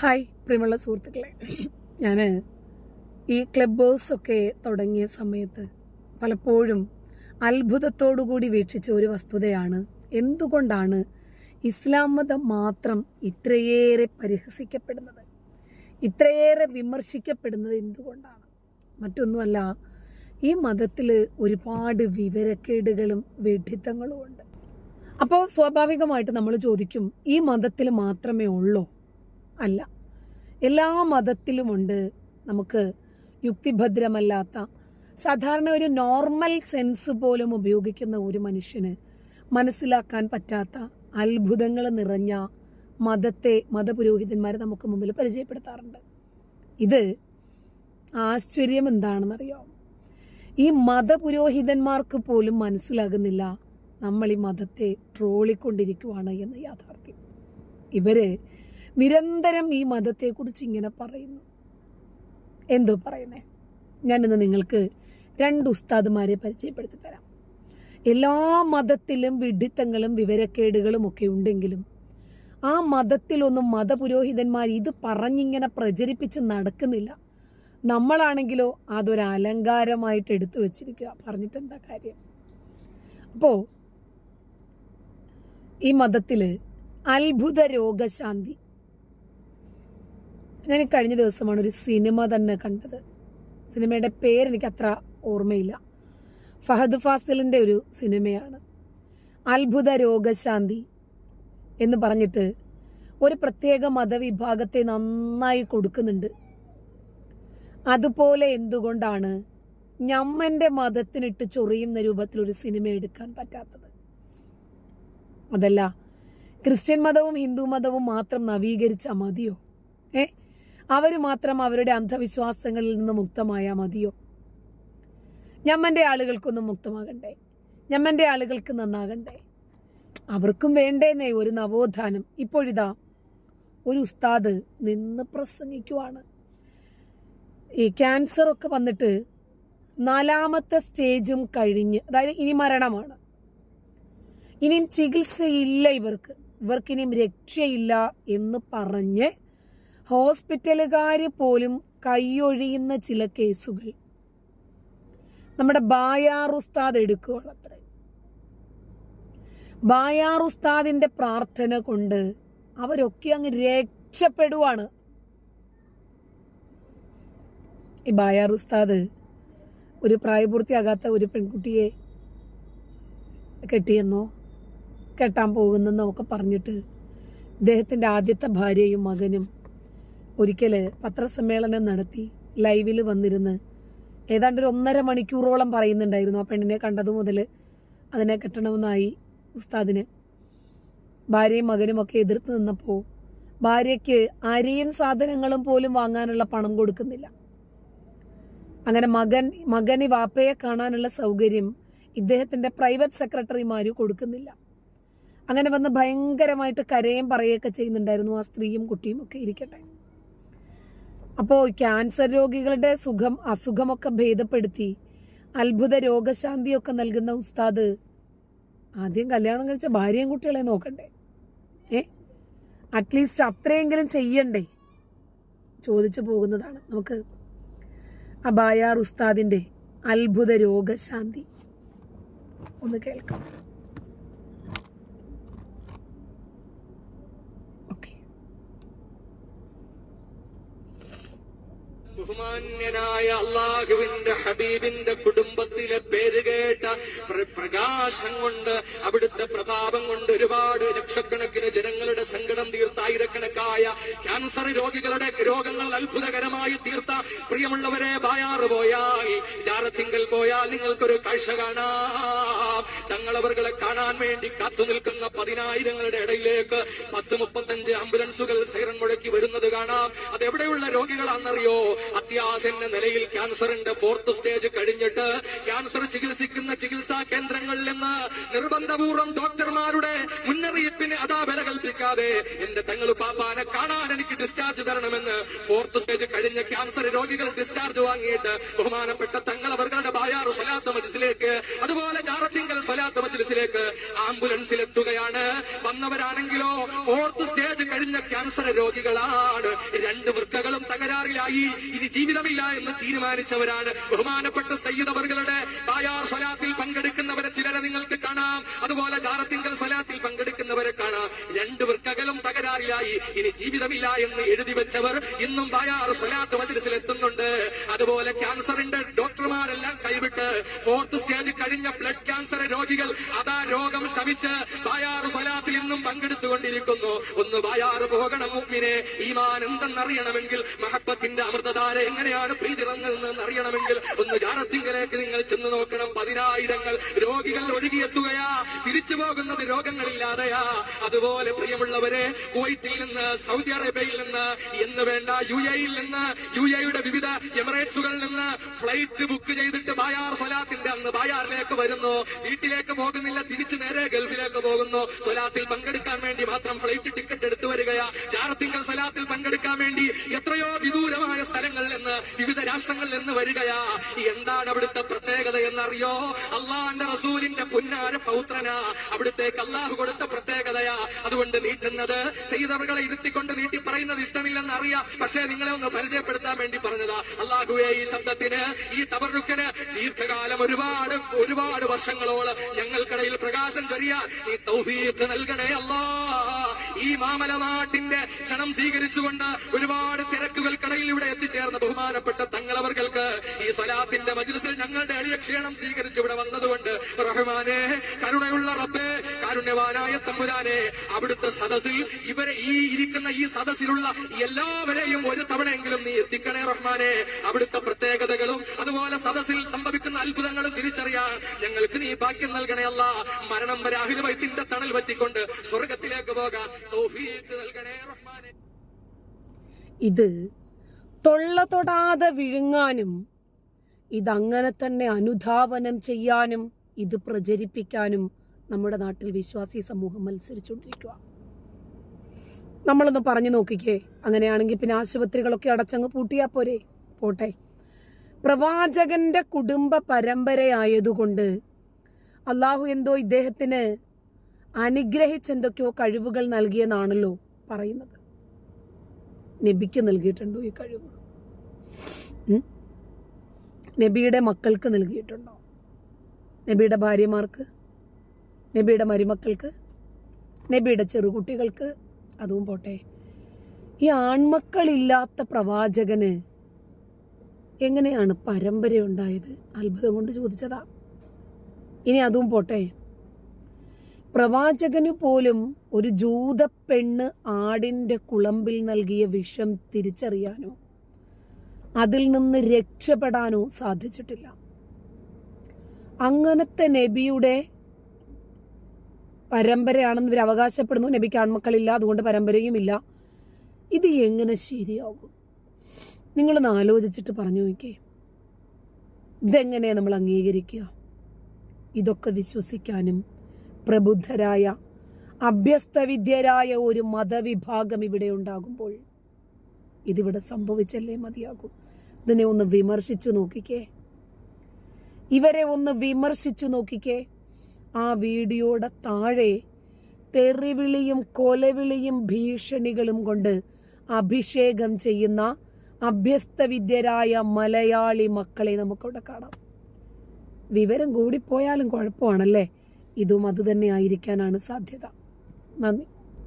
Hi പ്രിയമുള്ള സുഹൃത്തുക്കളെ. ഞാൻ ഈ ക്ലബ് ഒക്കെ തുടങ്ങിയ സമയത്ത് പലപ്പോഴും അത്ഭുതത്തോടു കൂടി വീക്ഷിച്ച ഒരു വസ്തുതയാണ്. എന്തുകൊണ്ടാണ് ഇസ്ലാം മതം മാത്രം ഇത്രയേറെ പരിഹസിക്കപ്പെടുന്നത്? ഇത്രയേറെ വിമർശിക്കപ്പെടുന്നത് എന്തുകൊണ്ടാണ്? മറ്റൊന്നുമല്ല ഈ മതത്തിൽ ഒരുപാട് വിവരക്കേടുകളും വിഡിത്തങ്ങളും ഉണ്ട് അപ്പോൾ സ്വാഭാവികമായിട്ട് നമ്മൾ ചോദിക്കും ഈ മതത്തിൽ മാത്രമേ ഉള്ളൂ? അല്ല. എല്ലാ മതത്തിലുമുണ്ട് നമുക്ക് യുക്തിഭദ്രമല്ലാത്ത സാധാരണ ഒരു നോർമൽ സെൻസ് പോലും ഉപയോഗിക്കുന്ന ഒരു മനുഷ്യന് മനസ്സിലാക്കാൻ പറ്റാത്ത അത്ഭുതങ്ങൾ നിറഞ്ഞ മതത്തെ മതപുരോഹിതന്മാരെ നമുക്ക് മുമ്പിൽ പരിചയപ്പെടുത്താറുണ്ട്. ഇത് ആശ്ചര്യം എന്താണെന്നറിയോ? ഈ മതപുരോഹിതന്മാർക്ക് പോലും മനസ്സിലാകുന്നില്ല നമ്മൾ ഈ മതത്തെ ട്രോളിക്കൊണ്ടിരിക്കുവാണ് എന്ന യാഥാർത്ഥ്യം. ഇവർ നിരന്തരം ഈ മതത്തെക്കുറിച്ച് ഇങ്ങനെ പറയുന്നു. എന്തോ പറയുന്നേ? ഞാനിന്ന് നിങ്ങൾക്ക് രണ്ട് ഉസ്താദുമാരെ പരിചയപ്പെടുത്തി തരാം. എല്ലാ മതത്തിലും വിഡിത്തങ്ങളും വിവരക്കേടുകളും ഒക്കെ ഉണ്ടെങ്കിലും ആ മതത്തിലൊന്നും മതപുരോഹിതന്മാർ ഇത് പറഞ്ഞിങ്ങനെ പ്രചരിപ്പിച്ച് നടക്കുന്നില്ല. നമ്മളാണെങ്കിലോ അതൊരു അലങ്കാരമായിട്ട് എടുത്തു വെച്ചിരിക്കുക. പറഞ്ഞിട്ട് എന്താ കാര്യം? അപ്പോൾ ഈ മതത്തിൽ അത്ഭുത രോഗശാന്തി ഞാൻ കഴിഞ്ഞ ദിവസമാണ് ഒരു സിനിമ തന്നെ കണ്ടത്. സിനിമയുടെ പേരെനിക്ക് അത്ര ഓർമ്മയില്ല. ഫഹദ് ഫാസിലിന്റെ ഒരു സിനിമയാണ്. അത്ഭുത രോഗശാന്തി എന്ന് പറഞ്ഞിട്ട് ഒരു പ്രത്യേക മതവിഭാഗത്തെ നന്നായി കൊടുക്കുന്നുണ്ട്. അതുപോലെ എന്തുകൊണ്ടാണ് ഞമ്മന്റെ മതത്തിനിട്ട് ചൊറിയുന്ന രൂപത്തിലൊരു സിനിമ എടുക്കാൻ പറ്റാത്തത്? അതല്ല ക്രിസ്ത്യൻ മതവും ഹിന്ദു മതവും മാത്രം നവീകരിച്ചാൽ മതിയോ? ഏ? അവർ മാത്രം അവരുടെ അന്ധവിശ്വാസങ്ങളിൽ നിന്ന് മുക്തമായാൽ മതിയോ? ഞമ്മന്റെ ആളുകൾക്കൊന്നും മുക്തമാകണ്ടേ? ഞമ്മന്റെ ആളുകൾക്ക് നന്നാകണ്ടേ? അവർക്കും വേണ്ടേന്നേ ഒരു നവോത്ഥാനം. ഇപ്പോഴിതാ ഒരു ഉസ്താദ് നിന്ന് പ്രസംഗിക്കുവാണ്. ഈ ക്യാൻസറൊക്കെ വന്നിട്ട് നാലാമത്തെ സ്റ്റേജും കഴിഞ്ഞ് അതായത് ഇനി മരണമാണ്. ഇനിയും ചികിത്സയില്ല ഇവർക്ക്. ഇവർക്കിനിയും രക്ഷയില്ല എന്ന് പറഞ്ഞ് ഹോസ്പിറ്റലുകാർ പോലും കൈയൊഴിയുന്ന ചില കേസുകൾ. നമ്മുടെ ബായാർ ഉസ്താദ് എടുക്കുകയാണ് അത്ര ബായാർ ഉസ്താദിന്റെ പ്രാർത്ഥന കൊണ്ട് അവരൊക്കെ അങ്ങ് രക്ഷപ്പെടുവാണ്. ഈ ബായാർ ഉസ്താദ് ഒരു പ്രായപൂർത്തിയാകാത്ത ഒരു പെൺകുട്ടിയെ കെട്ടിയെന്നോ കെട്ടാൻ പോകുന്നെന്നോ ഒക്കെ പറഞ്ഞിട്ട് ഇദ്ദേഹത്തിന്റെ ആദ്യത്തെ ഭാര്യയും മകനും ഒരിക്കൽ പത്രസമ്മേളനം നടത്തി ലൈവിൽ വന്നിരുന്ന് ഏതാണ്ട് ഒരു ഒന്നര മണിക്കൂറോളം പറയുന്നുണ്ടായിരുന്നു ആ പെണ്ണിനെ കണ്ടത് മുതൽ അതിനെ കെട്ടണമെന്നായി ഉസ്താദിന്. ഭാര്യയും മകനും ഒക്കെ എതിർത്ത് നിന്നപ്പോൾ ഭാര്യയ്ക്ക് അരിയും സാധനങ്ങളും പോലും വാങ്ങാനുള്ള പണം കൊടുക്കുന്നില്ല. അങ്ങനെ മകൻ മകന് വാപ്പയെ കാണാനുള്ള സൗകര്യം ഇദ്ദേഹത്തിന്റെ പ്രൈവറ്റ് സെക്രട്ടറിമാര് കൊടുക്കുന്നില്ല. അങ്ങനെ വന്ന് ഭയങ്കരമായിട്ട് കരയും പറയുകയൊക്കെ ചെയ്യുന്നുണ്ടായിരുന്നു ആ സ്ത്രീയും കുട്ടിയും ഒക്കെ ഇരിക്കട്ടെ. അപ്പോൾ ക്യാൻസർ രോഗികളുടെ സുഖം അസുഖമൊക്കെ ഭേദപ്പെടുത്തി അത്ഭുത രോഗശാന്തിയൊക്കെ നൽകുന്ന ഉസ്താദ് ആദ്യം കല്യാണം കഴിച്ച ഭാര്യയും കുട്ടികളെ നോക്കണ്ടേ? ഏ? അറ്റ്ലീസ്റ്റ് അത്രയെങ്കിലും ചെയ്യണ്ടേ? ചോദിച്ചു പോകുന്നതാണ് നമുക്ക് അബായാർ ഉസ്താദിന്റെ അത്ഭുത രോഗശാന്തി. ഒന്ന് കേൾക്കാം. സർവമാന്യനായ അള്ളാഹുവിന്റെ ഹബീബിന്റെ കുടുംബത്തിലെ പേര് കേട്ട പ്രകാശം കൊണ്ട് അവിടുത്തെ പ്രതാപം കൊണ്ട് ഒരുപാട് ലക്ഷക്കണക്കിന് ജനങ്ങളുടെ സങ്കടം തീർത്ത ആയിരക്കണക്കായ ക്യാൻസർ രോഗികളുടെ രോഗങ്ങൾ അത്ഭുതകരമായി തീർത്ത പ്രിയമുള്ളവരെ ബായാറ് പോയാൽ ജാറത്തിങ്കൽ പോയാൽ നിങ്ങൾക്കൊരു കാഴ്ച കാണാം. തങ്ങളവറുകളെ കാണാൻ വേണ്ടി കാത്തു നിൽക്കുന്ന പതിനായിരങ്ങളുടെ ഇടയിലേക്ക് പത്ത് മുപ്പത്തി ആംബുലൻസുകൾ സൈറൻ മുഴക്കി വരുന്നത് കാണാം. അത് എവിടെയുള്ള രോഗികളാണെന്നറിയോ? അത്യാസന്ന നിലയിൽ ക്യാൻസറിന്റെ ഫോർത്ത് സ്റ്റേജ് കഴിഞ്ഞിട്ട് ക്യാൻസർ ചികിത്സിക്കുന്ന ചികിത്സാ കേന്ദ്രങ്ങളിൽ നിന്ന് നിർബന്ധപൂർവം ഡോക്ടർമാരുടെ മുന്നറിയിപ്പിന് അതാ വില കൽപ്പിക്കാതെ എന്റെ തങ്ങൾ പാപ്പാനെ കാണാൻ എനിക്ക് ഡിസ്ചാർജ് തരണമെന്ന് ഫോർത്ത് സ്റ്റേജ് കഴിഞ്ഞ ക്യാൻസർ രോഗികൾ ഡിസ്ചാർജ് വാങ്ങിയിട്ട് ബഹുമാനപ്പെട്ട തങ്ങൾ അവരുടെ ബായാറ് സ്വലാത്ത് മജിസിലേക്ക് അതുപോലെ മജ്ലിസിലേക്ക് ആംബുലൻസിൽ എത്തുകയാണ് വന്നവരാണെങ്കിലോ ഫോർത്ത് സ്റ്റേജ് കഴിഞ്ഞ ക്യാൻസർ രോഗികളാണ്. രണ്ട് വൃക്കകളും തകരാറിലായി. ഇനി ജീവിതമില്ല എന്ന് തീരുമാനിച്ചവരാണ്. ബഹുമാനപ്പെട്ട സയ്യിദ് അവർകളുടെ ബായാർ പങ്കെടുക്കുന്നവരെ ചിലരെ നിങ്ങൾക്ക് കാണാം. അതുപോലെ ജാറത്തിങ്കൽ സ്വലാത്തിൽ പങ്കെടുക്കുന്നവരെ കാണാം. രണ്ട് തകരാറിലായി ഇനി ജീവിതമില്ല എന്ന് എഴുതി വെച്ചവർ ഇന്നും ബായാർ സ്വലാത്ത് മജ്ലിസിൽ എത്തുന്നുണ്ട് അതുപോലെ ക്യാൻസറിന്റെ ഡോക്ടർമാരെല്ലാം കൈവിട്ട് ഫോർത്ത് സ്റ്റേജ് കഴിഞ്ഞ ബ്ലഡ് ക്യാൻസർ രോഗികൾ അതാ രോഗം ശമിച്ച് ബായാർ സ്വലാത്തിൽ ഇന്നും പങ്കെടുത്തുകൊണ്ടിരിക്കുന്നു. ഒന്ന് ബായാർ പോകണം മുമ്പിനെ ഈമാൻ എന്തെന്നറിയണമെങ്കിൽ മഹബത്തിന്റെ അമൃതധാര എങ്ങനെയാണ് പെയ്തിറങ്ങുന്നതെന്ന് അറിയണമെങ്കിൽ ഒന്ന് ജാറത്തിങ്കലേക്ക് നിങ്ങൾ ചെന്ന് നോക്കണം. പതിനായിരങ്ങൾ രോഗികൾ ഒഴുകിയെത്തുകയാ. തിരിച്ചു പോകുന്നത് രോഗങ്ങളില്ലാതെയാ. അതുപോലെ പ്രിയമുള്ളവരെ കുവൈറ്റിൽ നിന്ന് സൗദി അറേബ്യയിൽ നിന്ന് എന്ന് വേണ്ട യു എയിൽ നിന്ന് യു എയുടെ വിവിധ എമിറേറ്റ്സുകളിൽ നിന്ന് ഫ്ലൈറ്റ് ബുക്ക് ചെയ്തിട്ട് ബായാർ സൊലാത്തിന്റെ അന്ന് ബായാറിലേക്ക് വരുന്നു. വീട്ടിലേക്ക് പോകുന്നില്ല തിരിച്ചു നേരെ ഗൾഫിലേക്ക് പോകുന്നു. സൊലാത്തിൽ പങ്കെടുക്കാൻ വേണ്ടി മാത്രം ഫ്ലൈറ്റ് ടിക്കറ്റ് എടുത്തു വരികയാ. ജാറത്തിങ്കൽ സ്വലാത്തിൽ പങ്കെടുക്കാൻ വേണ്ടി എത്രയോ വിദൂരമായ സ്ഥലങ്ങളിൽ നിന്ന് വിവിധ രാഷ്ട്രങ്ങളിൽ നിന്ന് വരികയാ. എന്താണ് അവിടുത്തെ പ്രത്യേകത എന്നറിയോ? അള്ളാന്റെ റസൂലിന്റെ പുന്നാര പൗത്രനാ. അവിടുത്തേക്ക് അള്ളാഹു കൊടുത്ത പ്രത്യേകതയാ. അതുകൊണ്ട് നീട്ടുന്നത് ചെയ്തവകളെ ഇരുത്തിക്കൊണ്ട് നീട്ടി പറയുന്നത് ഇഷ്ടമില്ലെന്ന് അറിയാം പക്ഷേ നിങ്ങളെ ഒന്ന് പരിചയപ്പെടുത്താൻ വേണ്ടി പറഞ്ഞതാ. അള്ളാഹുവെ ഈ ശബ്ദത്തിന് ഈ തബറുക്കിന് ദീർഘകാലം ഒരുപാട് ഒരുപാട് വർഷങ്ങളോളം ഞങ്ങൾക്കിടയിൽ പ്രകാശം ചെറിയ ഈ തൗഫീഖ് നൽകണേ അല്ലാ. ഈ മാമല നാട്ടിന്റെ ക്ഷണം സ്വീകരിച്ചുകൊണ്ട് ഒരുപാട് തിരക്കുകൾക്കിടയിൽ ഇവിടെ എത്തിച്ചേർന്ന ബഹുമാനപ്പെട്ട തങ്ങളവർക്ക് ഈ സ്വലാത്തിന്റെ മജ്ലിസിൽ ഞങ്ങളുടെ എളിയ ക്ഷീണം സ്വീകരിച്ച് ഇവിടെ വന്നതുകൊണ്ട് റഹ്മാനെ കരുണയുള്ള റബ്ബേ കാരുണ്യവാനായ തമ്പുരാനെ അവിടുത്തെ സദസ്സിൽ ഇവരെ ഈ ഇരിക്കുന്ന ഈ സദസ്സിലുള്ള എല്ലാവരെയും ഒരു തവണയെങ്കിലും നീ എത്തിക്കണേ റഹ്മാനെ. അവിടുത്തെ പ്രത്യേകതകളും അതുപോലെ സദസ്സിൽ സംഭവിക്കുന്ന അത്ഭുതങ്ങളും തിരിച്ചറിയാൻ ഞങ്ങൾക്ക് നീ ഭാഗ്യം നൽകണേ അല്ല. മരണം വരെ അഹിത വൈത്തിന്റെ തണൽ പറ്റിക്കൊണ്ട് സ്വർഗത്തിലേക്ക് പോകാൻ തൗഫീഖ് നൽകണേ ഇത് തൊള്ള തൊടാതെ വിഴുങ്ങാനും ഇതങ്ങനെ തന്നെ അനുധാവനം ചെയ്യാനും ഇത് പ്രചരിപ്പിക്കാനും നമ്മുടെ നാട്ടിൽ വിശ്വാസി സമൂഹം മത്സരിച്ചുകൊണ്ടിരിക്കുക നമ്മളൊന്ന് പറഞ്ഞു നോക്കിക്കേ. അങ്ങനെയാണെങ്കിൽ പിന്നെ ആശുപത്രികളൊക്കെ അടച്ചങ്ങ് പൂട്ടിയാൽ പോരെ. പോട്ടെ. പ്രവാചകന്റെ കുടുംബ പരമ്പരയായതുകൊണ്ട് അള്ളാഹു എന്തോ ഇദ്ദേഹത്തിന് അനുഗ്രഹിച്ചെന്തൊക്കെയോ കഴിവുകൾ നൽകിയെന്നാണല്ലോ പറയുന്നത്. നബിക്ക് നൽകിയിട്ടുണ്ടോ ഈ കഴിവ്? നബിയുടെ മക്കൾക്ക് നൽകിയിട്ടുണ്ടോ? നബിയുടെ ഭാര്യമാർക്ക്? നബിയുടെ മരുമക്കൾക്ക്? നബിയുടെ ചെറുകുട്ടികൾക്ക്? അതും പോട്ടെ. ഈ ആൺമക്കളില്ലാത്ത പ്രവാചകന് എങ്ങനെയാണ് പരമ്പരയുണ്ടായത് അത്ഭുതം കൊണ്ട് ചോദിച്ചതാ. ഇനി അതും പോട്ടെ. പ്രവാചകന് പോലും ഒരു ജൂത പെണ്ണ് ആടിന്റെ കുളമ്പിൽ നൽകിയ വിഷം തിരിച്ചറിയാനോ? അതിൽ നിന്ന് രക്ഷപ്പെടാനോ സാധിച്ചിട്ടില്ല. അങ്ങനത്തെ നബിയുടെ പരമ്പരയാണെന്ന് ഇവർ അവകാശപ്പെടുന്നു. നബിക്ക് ആൺമക്കളില്ല അതുകൊണ്ട് പരമ്പരയുമില്ല ഇത് എങ്ങനെ ശരിയാകും? നിങ്ങളൊന്ന് ആലോചിച്ചിട്ട് പറഞ്ഞു നോക്കേ ഇതെങ്ങനെയാണ് നമ്മൾ അംഗീകരിക്കുക? ഇതൊക്കെ വിശ്വസിക്കാനും പ്രബുദ്ധരായ അഭ്യസ്തവിദ്യരായ ഒരു മതവിഭാഗം ഇവിടെ ഉണ്ടാകുമ്പോൾ ഇതിവിടെ സംഭവിച്ചല്ലേ മതിയാകൂ? ഇതിനെ ഒന്ന് വിമർശിച്ചു നോക്കിക്കേ. ഇവരെ ഒന്ന് വിമർശിച്ചു നോക്കിക്കേ. ആ വീഡിയോയുടെ താഴെ തെറിവിളിയും കൊലവിളിയും ഭീഷണികളും കൊണ്ട് അഭിഷേകം ചെയ്യുന്ന അഭ്യസ്തവിദ്യരായ മലയാളി മക്കളെ നമുക്കവിടെ കാണാം. വിവരം കൂടിപ്പോയാലും കുഴപ്പമാണല്ലേ? ഇതും അത് തന്നെ ആയിരിക്കാനാണ് സാധ്യത. നന്ദി.